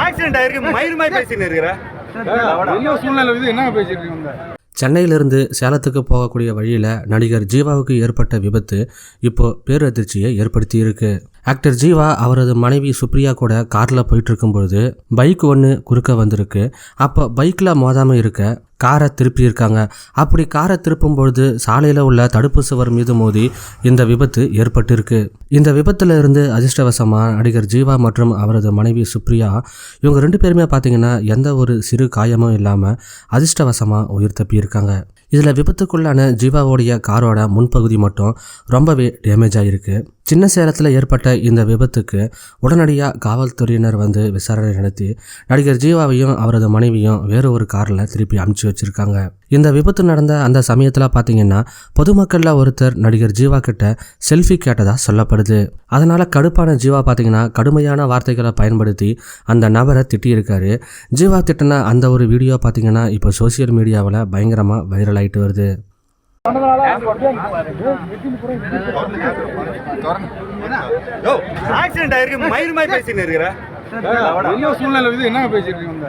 Accident ஆயிருக்கு. மயில் மாதிரி பேசின்னு இருக்கிற. என்ன சூழ்நிலை இது என்ன பேசிட்டு இருக்கீங்க சென்னையிலிருந்து சேலத்துக்கு போகக்கூடிய வழியில் நடிகர் ஜீவாவுக்கு ஏற்பட்ட விபத்து இப்போ பேரதிர்ச்சியை ஏற்படுத்தி இருக்கு ஆக்டர் ஜீவா அவரது மனைவி சுப்ரியா கூட காரில் போயிட்டு இருக்கும்பொழுது பைக் ஒன்று குறுக்க வந்திருக்கு. அப்போ பைக்கில் மோதாமல் இருக்க காரை திருப்பியிருக்காங்க. அப்படி காரை திருப்பும் பொழுது சாலையில் உள்ள தடுப்பு சுவர் மீது மோதி இந்த விபத்து ஏற்பட்டிருக்கு. இந்த விபத்துல இருந்து அதிர்ஷ்டவசமாக நடிகர் ஜீவா மற்றும் அவரது மனைவி சுப்ரியா இவங்க ரெண்டு பேருமே பார்த்தீங்கன்னா எந்த ஒரு சிறு காயமும் இல்லாமல் அதிர்ஷ்டவசமாக உயிர் தப்பியிருக்காங்க. இதில் விபத்துக்குள்ளான ஜீவாவோடைய காரோட முன்பகுதி மட்டும் ரொம்பவே டேமேஜ் ஆகிருக்கு சின்ன சேலத்தில் ஏற்பட்ட இந்த விபத்துக்கு உடனடியாக காவல்துறையினர் வந்து விசாரணை நடத்தி நடிகர் ஜீவாவையும் அவரது மனைவியும் வேறு ஒரு காரில் திருப்பி அமுச்சு வச்சுருக்காங்க. இந்த விபத்து நடந்த அந்த சமயத்தில் பார்த்தீங்கன்னா பொதுமக்களில் ஒருத்தர் நடிகர் ஜீவா கிட்ட செல்ஃபி கேட்டதாக சொல்லப்படுது. அதனால் கடுப்பான ஜீவா பார்த்தீங்கன்னா கடுமையான வார்த்தைகளை பயன்படுத்தி அந்த நபரை திட்டியிருக்காரு. ஜீவா திட்டின அந்த ஒரு வீடியோ பார்த்தீங்கன்னா இப்போ சோஷியல் மீடியாவில் பயங்கரமாக வைரல் ஆகிட்டு வருது. ஆக்சிடென்ட் ஆயிருக்கு மயில் மாதிரி பேசின்னு இருக்கிற. என்ன சூழ்நிலை என்ன பேசிட்டு இருக்கீங்க?